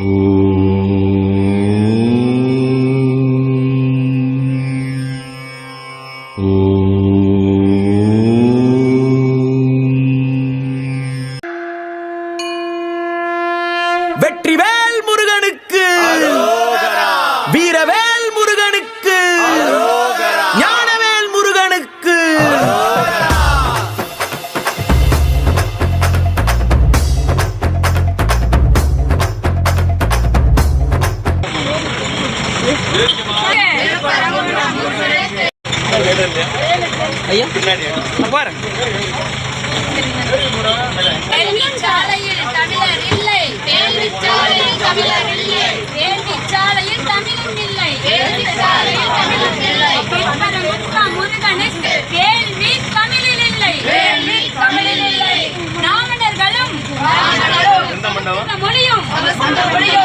Ooh. வேள்விச்சாலையில் தமிழர் இல்லை தமிழர் இல்லை வேள்விச்சாலையில் தமிழன் இல்லை இல்லை முருகனுக்கு வேள்வி தமிழில் இல்லை வேள்வி தமிழில் இல்லை பிராமணர்களும் மொழியும் மொழியும்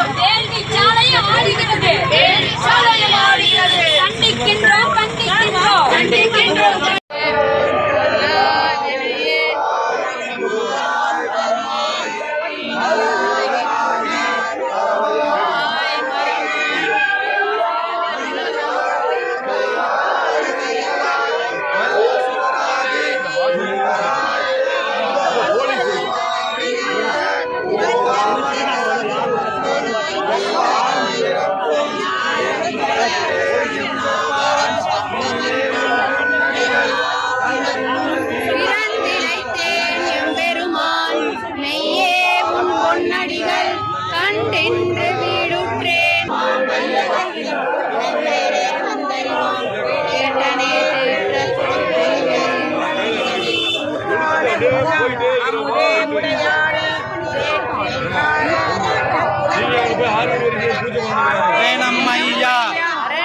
ஐயா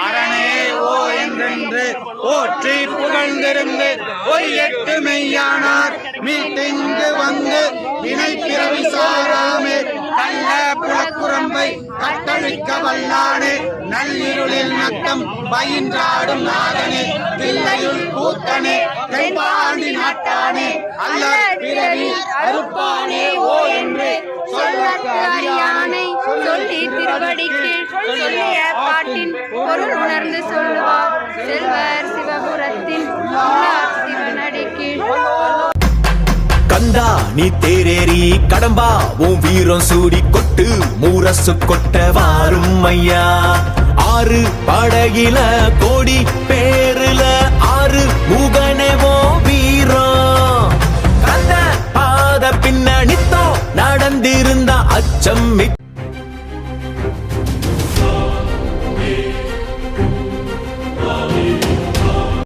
அரணே ஓ என்றென்று போற்றி புகழ்ந்திருந்து ஒரு எட்டு மெய்யானார். மீட்டிங்கு வந்து வினை சாராமே கள்ள புலக்குரம்பை கட்டழிக்க வல்லானே. நள்ளிருளில் நத்தம் பயின்றாடும் நாதனே தில்லையுள் கூத்தனே கைபாண்டி நாட்டானே. அல்ல அறுப்பானே ஓ என்று சொல்ல சொல்லி திருவடிக்கு சொல்லிய பாட்டின் பொருள் உணர்ந்து சொல்லுவார். செல்வர் சிவபுரத்தின் உள்ளார் சிவனடிக்கு. கந்தா நீ தேரேறி கடம்பா. உன் வீரம் சூடி கொட்டு மூரசு கொட்ட வாரும் ஐயா ஆறு படகில கோடி ചമ്മിട്ട്